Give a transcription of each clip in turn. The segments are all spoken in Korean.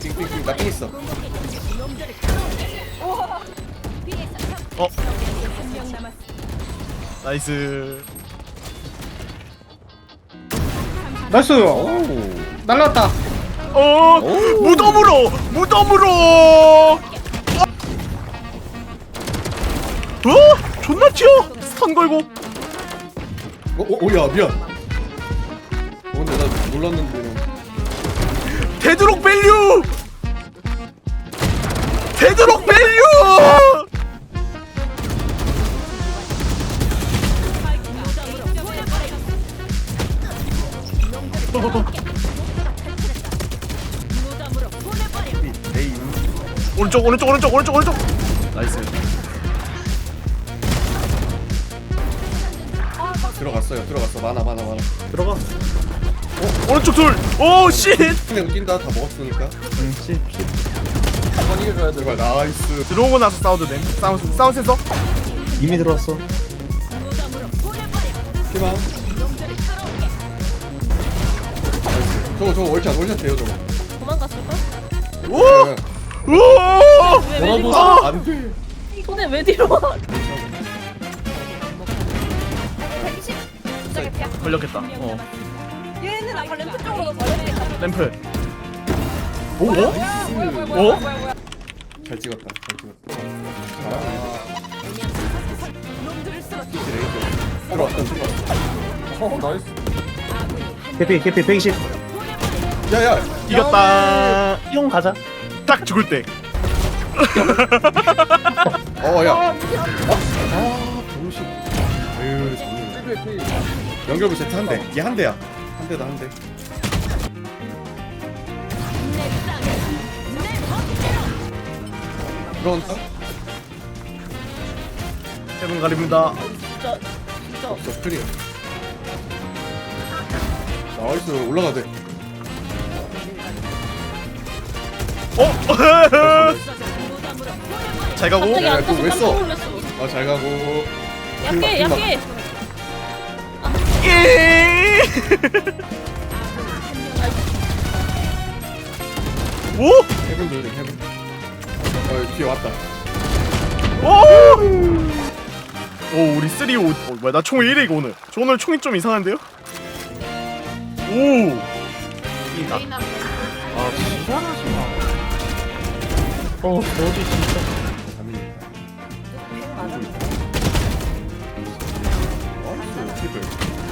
띵띵띵 나띵 있어 어 나이스. 나이스 오. 날랐다. 어 오. 무덤으로 무덤으로. 어? 존나 튀어? 스턴 걸고. 어, 어, 오야 미안. 어 근데 나 몰랐는데 데드록 밸류! 데드록 밸류! 오른쪽 오른쪽 오른쪽 오른쪽 오른쪽! 나이스. 들어갔어요. 들어갔어. 많아 많아 많아. 들어가 오른쪽 둘 오씨 그냥 뛴다. 다 먹었으니까. 응씨 한번 이겨줘야 돼. 나이스. 들어오고 나서 싸워도 돼 싸우 싸우 센서? 이미 들어왔어. 희망 저거 저거 월샷 월샷 돼요 저거. 도망갔을걸? 오! 네. 오! 왜, 왜 뒤로 뭐라도 안돼. 손에 왜 뒤로 와? 걸렸겠다. 어 아까 램프 쪽으로 가야 램프 오? 어? 어? 잘 찍었다. 잘 찍었다. 잘하네 들어왔다 들어왔다 어 나이스. 캐피 캐피 120 야야. 이겼다. 형 가자. 딱 죽을 때. 어야. 아, 아 병신 아유 정말 연결부 세트 한대. 이게 한 대야 한 한대 들어온다? 세븐 가립니다. 진짜 진짜. 없어 클리어. 나이스. 올라가 돼. 어? 잘 가고? 갑자기 야, 앉아서 그거 왜 깜짝 써? 놀랐어. 아잘 가고. 약해 약해. 예. 오? 해븐 조심 해븐 어 뒤에 왔다 오! 오 우리 3 5 어, 뭐야 나 총 1위 이거 오늘 저 오늘 총이 좀 이상한데요? 오! 아 진짜 하시나 어 너지 진짜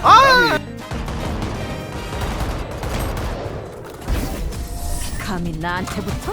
아! 감히 나한테 붙어?